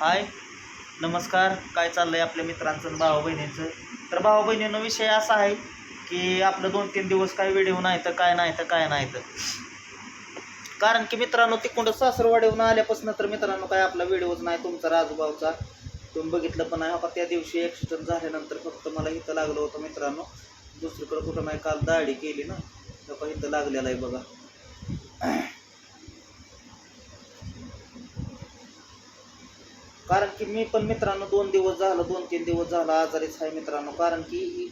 हाय नमस्कार. काय चाललं आहे आपल्या मित्रांचं भावा बहिणींचं? तर भावा बहिणींनो विषय असा आहे की आपलं दोन तीन दिवस काय व्हिडिओ नाही तर काय नाही तर काय नाही तर. कारण की मित्रांनो तिकडं सासरवाडीहून आल्यापासून तर मित्रांनो काय आपला व्हिडिओच नाही तुमचा राजूभाऊचा. तुम्ही बघितलं पण आहे का त्या दिवशी ॲक्सिडेंट झाल्यानंतर फक्त मला इथं लागलं होतं मित्रांनो. दुसरीकडं कुठं नाही काल दाढी केली ना तर इथं लागलेला आहे बघा. कारण की मी पण मित्रांनो दोन दिवस झालं दोन तीन दिवस झालं आजारीच आहे मित्रांनो. कारण की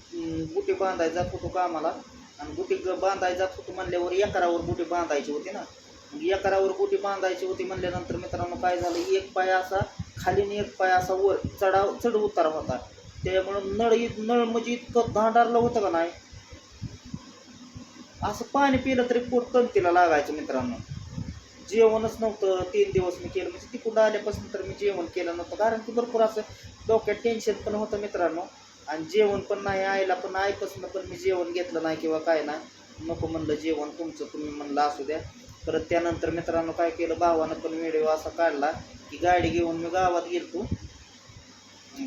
गुटी बांधायला जात होतो कामाला. आणि गुटी बांधाय बांधायला जात होतो म्हणल्यावर एकरावर गुटी बांधायची होती ना. मग एकरावर गुटी बांधायची होती म्हणल्यानंतर मित्रांनो काय झालं एक पाय असा खाली एक पाय असा वर चढाव चढ उतार होता. त्यामुळं नळ नळ म्हणजे इतकं धांडारलं होतं का नाही? असं पाणी पिलं तरी पोट तंतीला लागायचं मित्रांनो. जेवणच नव्हतं. तीन दिवस मी केलं. म्हणजे तिकडं आल्यापासून तर मी जेवण केलं नव्हतं. कारण की भरपूर असं डोक्यात टेन्शन पण होतं मित्रांनो. आणि जेवण पण नाही आईला पण आईपासून पण मी जेवण घेतलं नाही किंवा काय नाही. नको म्हणलं जेवण तुमचं तुम्ही म्हणलं असू द्या. परत त्यानंतर मित्रांनो काय केलं भावानं पण व्हिडिओ असा काढला की गाडी घेऊन मी गावात गेलतो.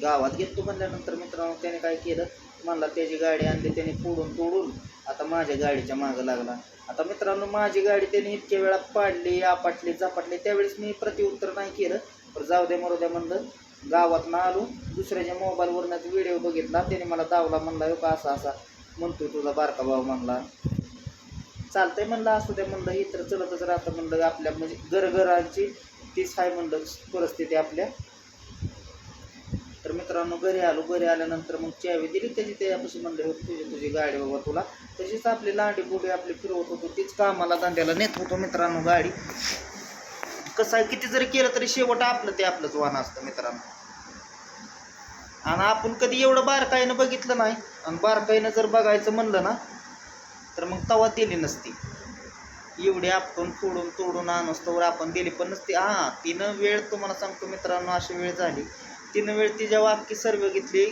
गावात गेलतो म्हणल्यानंतर मित्रांनो त्याने काय केलं म्हणला त्याची गाडी आणली त्याने फोडून तोडून आता माझ्या गाडीच्या मागं लागला. आता मित्रांनो माझी गाडी त्याने इतक्या वेळा पाडली आपटली झपाटली त्यावेळेस मी प्रतिउत्तर नाही केलं पण जाऊ दे मरू द्या म्हणलं. गावात ना आलो दुसऱ्याच्या मोबाईलवरनं व्हिडिओ बघितला. त्याने मला दावला म्हणला हो का असा असा. म्हणतो तुझा बारका भाऊ म्हणला. चालतंय म्हणलं असू द्या म्हणलं. ही तर चलतच राहतं म्हणलं आपल्या म्हणजे गरगरांची तीच आहे म्हणलं परिस्थिती आपल्या. तर मित्रांनो घरी आलो घरी आल्यानंतर मग चावी दिली. त्याची त्यापासून म्हणलं हो तुझी तुझी गाडी बाबा तुला. तशीच आपली लांडी बुडी आपली फिरवत होतो. तीच कामाला दांड्याला नेत होतो मित्रांनो गाडी. कसं आहे किती जरी केलं तरी शेवट आपलं ते आपलंच वाहन असतं मित्रांनो. आणि आपण कधी एवढं बारकाईनं बघितलं नाही. आणि बारकाईनं जर बघायचं म्हणलं ना तर मग तवा दिली नसती. एवढी आपण फोडून तोडून आणस्तोवर आपण दिली पण नसती. हां तिनं वेळ तुम्हाला सांगतो मित्रांनो अशी वेळ झाली. तिनं वेळ तिच्या वाकी सर्व घेतली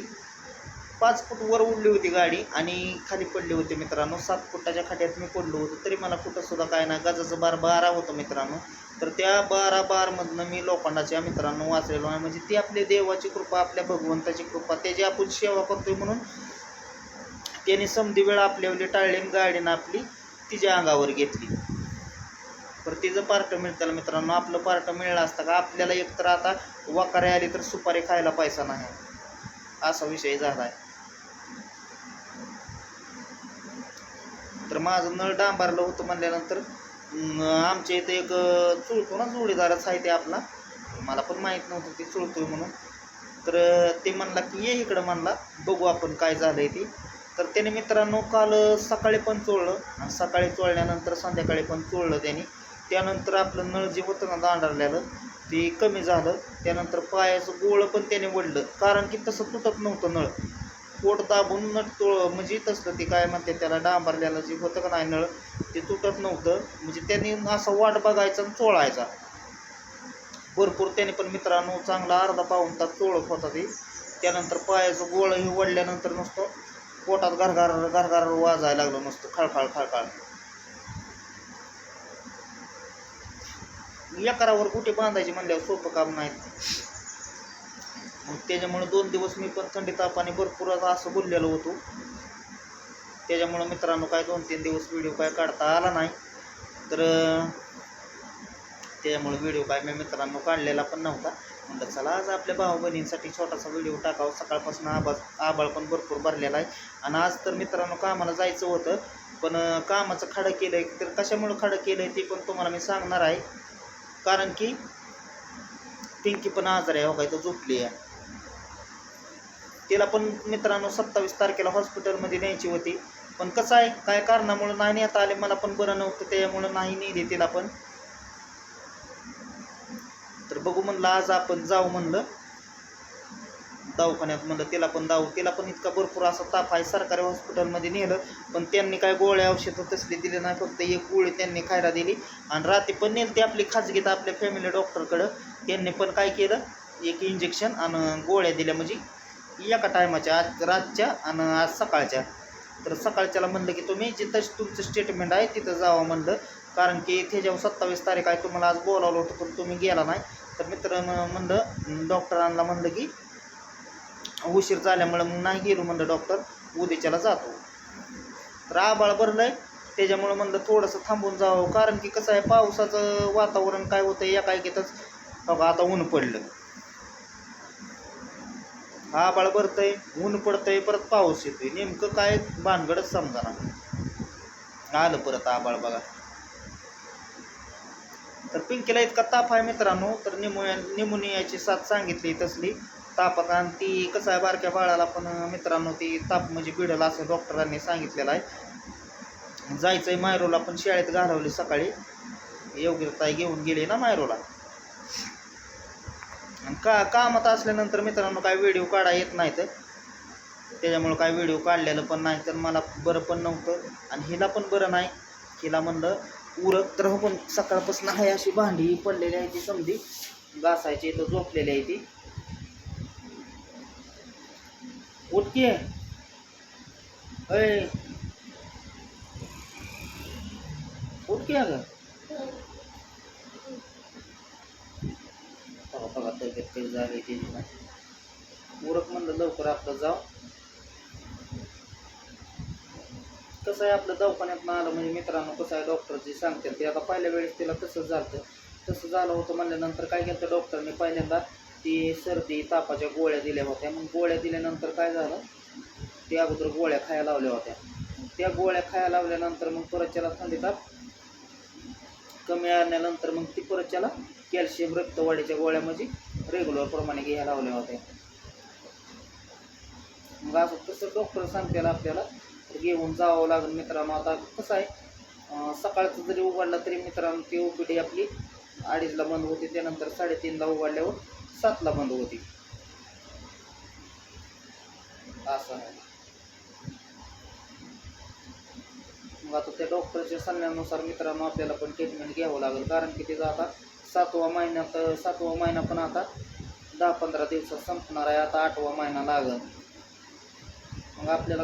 पाच फूट वर उडली होती गाडी आणि खाली पडली होती मित्रांनो. सात फुटाच्या खाट्यात मी पडलो होतो तरी मला कुठंसुद्धा काय ना गजाचं बार बारा होतं मित्रांनो. तर त्या बारा बारमधनं मी लोखंडाच्या मित्रांनो वाचलेलो आहे. म्हणजे ती आपली देवाची कृपा आपल्या भगवंताची कृपा त्याची आपण सेवा करतोय म्हणून त्याने समधी वेळ आपल्यावली टाळली आणि गाडीनं आपली तिच्या अंगावर घेतली. तर तिचं पार्ट मिळतं मित्रांनो आपलं पार्ट मिळलं असतं का आपल्याला एकतर आता वाकारे आली तर सुपारी खायला पैसा नाही. असा विषय झाला आहे तर माझं नळ डांबारलं होतं म्हणल्यानंतर आमच्या इथं एक चुळतो ना जोडीदारच आहे ते आपला. मला पण माहीत नव्हतं ते चुळतोय म्हणून. तर ते म्हणला की ये इकडं म्हणला. बघू आपण काय झालं आहे ते. तर त्याने मित्रांनो काल सकाळी पण चोळलं. आणि सकाळी चोळल्यानंतर संध्याकाळी पण चोळलं त्याने. त्यानंतर आपलं नळ जे होतं ना दांडारलेलं ते कमी झालं. त्यानंतर पायाचं गोळं पण त्याने वडलं. कारण की तसं तुटत नव्हतं नळ. पोट दाबून नट तोळ म्हणजे तसलं ते काय म्हणते त्याला डांबरल्याला जे होतं का नाही नळ ते तुटत नव्हतं. म्हणजे त्यांनी असं वाट बघायचा आणि चोळायचा. भरपूर त्याने पण मित्रांनो चांगला अर्धा पाऊन तास चोळत होता ते. त्यानंतर पायाचं गोळं हे वडल्यानंतर नुसतं पोटात घरघर घरघर वाजायला लागलं नुसतं खळखळ खळखळ. एकरावर कुठे बांधायचे म्हणल्यावर सोपं काम नाही. मग त्याच्यामुळे दोन दिवस मी पण थंडी तापाने भरपूर आता असं बोललेलो होतो. त्याच्यामुळं मित्रांनो काय दोन तीन दिवस व्हिडिओ काय काढता आला नाही. तर त्याच्यामुळे व्हिडिओ काय मी मित्रांनो काढलेला पण नव्हता. म्हणलं चला आज आपल्या भाऊ बहिणींसाठी छोटासा व्हिडिओ टाकावा. सकाळपासून आबाळ आबाळ पण भरपूर भरलेला आहे. आणि आज तर मित्रांनो कामाला जायचं होतं. पण कामाचं खाडं केलं आहे तर कशामुळं खाडं केलं आहे ते पण तुम्हाला मी सांगणार आहे. कारण की पिंकी पण आजार आहे हो काय तर झोपली आहे. तिला पण मित्रांनो सत्तावीस तारखेला हॉस्पिटलमध्ये न्यायची होती. पण कसं आहे काय कारणामुळं नाही नेता आले मला पण बरं नव्हतं त्यामुळं नाही नेले तिला पण. तर बघू म्हणलं आज आपण जाऊ म्हणलं. दवाखान्यात म्हणलं तिला पण दाव तिला पण इतका भरपूर असा ताप आहे सरकारी हॉस्पिटलमध्ये नेलं पण त्यांनी काय गोळ्या औषधं तसली दिली नाही फक्त एक गोळी त्यांनी खायला दिली. आणि रात्री पण नेली ती आपली खाजगीत आपल्या फॅमिली डॉक्टरकडं त्यांनी पण काय केलं एक इंजेक्शन आणि गोळ्या दिल्या म्हणजे एका टायमाच्या आज रातच्या आणि आज सकाळच्या. तर सकाळच्याला म्हणलं की तुम्ही जिथं तुमचं स्टेटमेंट आहे तिथं जावं म्हणलं. कारण की त्याच्यावर सत्तावीस तारीख आहे तुम्हाला आज बोलावलं होतं पण तुम्ही गेला नाही. तर मित्रांनो म्हणलं डॉक्टरांना म्हणलं की उशीर झाल्यामुळं मग नाही गेलो म्हणलं डॉक्टर उद्याच्याला जातो. तर आबाळ आहे त्याच्यामुळं म्हणलं थोडंसं थांबून जावं. कारण की कसं आहे पावसाचं वातावरण काय होतं एका एकेतच बघा आता ऊन पडलं. आबाळ भरतंय ऊन पडतंय परत पाऊस येतोय. नेमकं काय भानगडच समजा आलं परत आबाळ बघा. तर पिंकीला इतका ताप आहे मित्रांनो. तर निमोनिया निमोनियाची साथ सांगितली तसली. तापात आणि ती कसं आहे बारक्या बाळाला पण मित्रांनो ती ताप म्हणजे पिढलं असं डॉक्टरांनी सांगितलेलं आहे. जायचं आहे मायरोला पण शाळेत घालवली सकाळी. योग्यताई घेऊन गेली ना मायरोला. का कामात असल्यानंतर मित्रांनो काय व्हिडिओ काढा येत नाहीत. त्याच्यामुळं काय व्हिडिओ काढलेलं पण नाही तर मला बरं पण नव्हतं. आणि हिला पण बरं नाही. हिला म्हणलं उरक तर हो, पण सकाळपासून आहे अशी भांडी पडलेली आहे ती समधी. घासायची तर झोपलेली आहे ती. उठकी। अय उठकी अगं बघा बघा तब्येत काही झाली त्याची ना उरक म्हणलं लवकर आपलं कसं आहे आपलं दवाखान्यात आलं? म्हणजे मित्रांनो, कसं आहे डॉक्टर जे सांगतात ते? आता पहिल्या वेळेस तिला तसंच झालं तसं झालं होतं म्हणल्यानंतर काय केलं डॉक्टरने पहिल्यांदा ती सर्दी तापाच्या गोळ्या दिल्या होत्या. मग गोळ्या दिल्यानंतर काय झालं? ते अगोदर गोळ्या खायला लावल्या होत्या. त्या गोळ्या खायला लावल्यानंतर मग परत त्याला थंडी ताप कमी आणल्यानंतर मग ती परत त्याला कॅल्शियम रक्तवाढीच्या गोळ्या म्हणजे रेग्युलर प्रमाणे घ्यायला लावल्या होत्या. मग असं तसं डॉक्टर सांगतील आपल्याला तर घेऊन जावं लागेल मित्रांनो. आता कसं आहे सकाळचं जरी उघडला तरी मित्रांनो ती ओपीडी आपली अडीचला बंद होती. त्यानंतर साडेतीनला उघडल्यावर सातला बंद होती. असं आहे. मग आता त्या डॉक्टरच्या सल्ल्यानुसार मित्रांनो आपल्याला पण ट्रीटमेंट घ्यावं लागेल. कारण की तिचा आता सातवा महिन्यात सातवा महिना पण आता दहा पंधरा दिवसात संपणार आहे. आता आठवा महिना लागेल. मग आपल्याला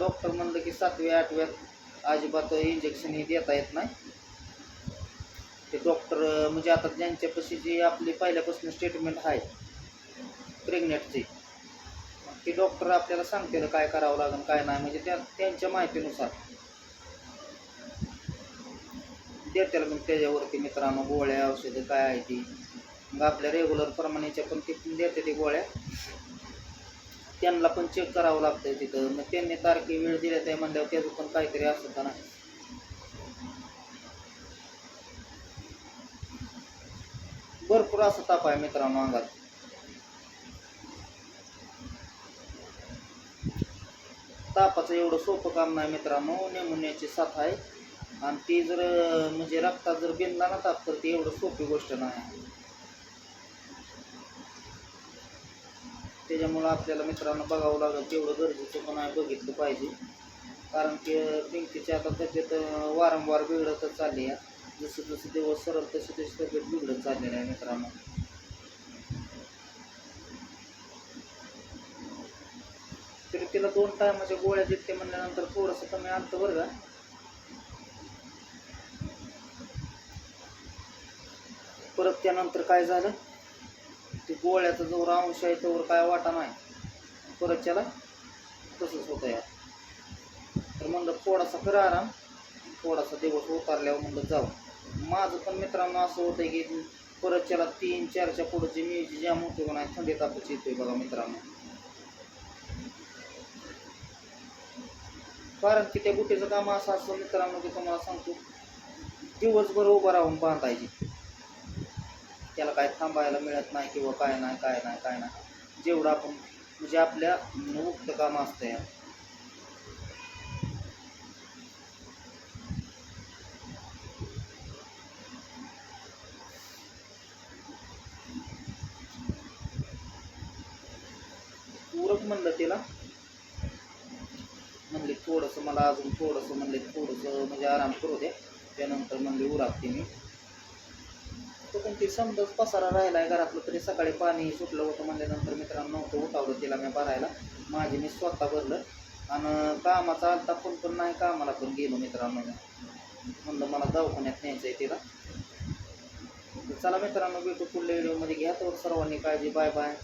डॉक्टर म्हणलं की सातव्या आठव्यात अजिबात इंजेक्शन हे देता येत नाही. ते डॉक्टर म्हणजे आता ज्यांच्यापाशी जी आपली पहिल्यापासून स्टेटमेंट आहे प्रेग्नेंटची ते डॉक्टर आपल्याला सांगतील काय करावं लागेल काय नाही म्हणजे त्या त्यांच्या माहितीनुसार. देतील मग त्याच्यावरती मित्रांनो गोळ्या औषधं काय आहे ती. मग आपल्या रेग्युलर प्रमाणेच्या पण ते देते ते गोळ्या. त्यांना पण चेक करावं लागतं तिथं. मग त्यांनी तारखे वेळ दिल्या त्या म्हणल्यावर त्याचं पण काहीतरी असतं का नाही भरपूर असं ताप आहे मित्रांनो अंगात. तापाचं एवढं सोपं काम नाही मित्रांनो नेमोनियाची साथ आहे. आणि ती जर म्हणजे रक्तात जर बिनला ना ताप तर ती एवढं सोपी गोष्ट नाही. त्याच्यामुळं आपल्याला मित्रांनो बघावं लागेल तेवढं गरजेचं पण आहे बघितलं पाहिजे. कारण की पिंकीची आता तब्येत वारंवार बिघडतच चालली आहे. जसं जसं दिवस सरळ तसे तशी तब्येत बिघडत चाललेली आहे मित्रांनो. तरी तिला दोन टायमाच्या गोळ्या देते म्हणल्यानंतर थोडंसं कमी आणतं बरं का. परत त्यानंतर काय झालं? ते गोळ्याचा जो अंश आहे त्यावर काय वाटा नाही. परत त्याला तसंच होतं या तर म्हणलं थोडासा करा आराम. थोडासा दिवस उतारल्यावर म्हणलं जाऊ. माझं पण मित्रांनो असं होतं की परत त्याला तीन चारच्या पुढचे मी ज्या होतो पण नाही थंडी तापच येतोय बघा मित्रांनो. कारण की त्या गुटीचं काम असं असतं मित्रांनो की तुम्हाला सांगतो दिवसभर उभं राहून बांधायची. त्याला काय थांबायला मिळत नाही किंवा काय नाही काय नाही काय नाही. जेवढं आपण म्हणजे आपल्या मुक्त काम असतं या पूरक म्हणलं तिला. म्हणले थोडंसं मला अजून थोडंसं म्हणले थोडंसं म्हणजे आराम करू दे. त्यानंतर म्हणले उरागते मी. तो पण ती समजच पसारा राहिला आहे घरातलं तरी सकाळी पाणी सुटलं होतं म्हणल्यानंतर मित्रांनो नव्हतं उठावलं तिला मी भरायला. माझी मी स्वतः भरलं. आणि कामाचा आलता फोन पण नाही कामाला पण गेलो मित्रांनो म्हणलं मला दवाखान्यात न्यायचं आहे तिला. चला मित्रांनो भेटू पुढल्या व्हिडिओमध्ये घ्या तर सर्वांनी काळजी. Bye bye.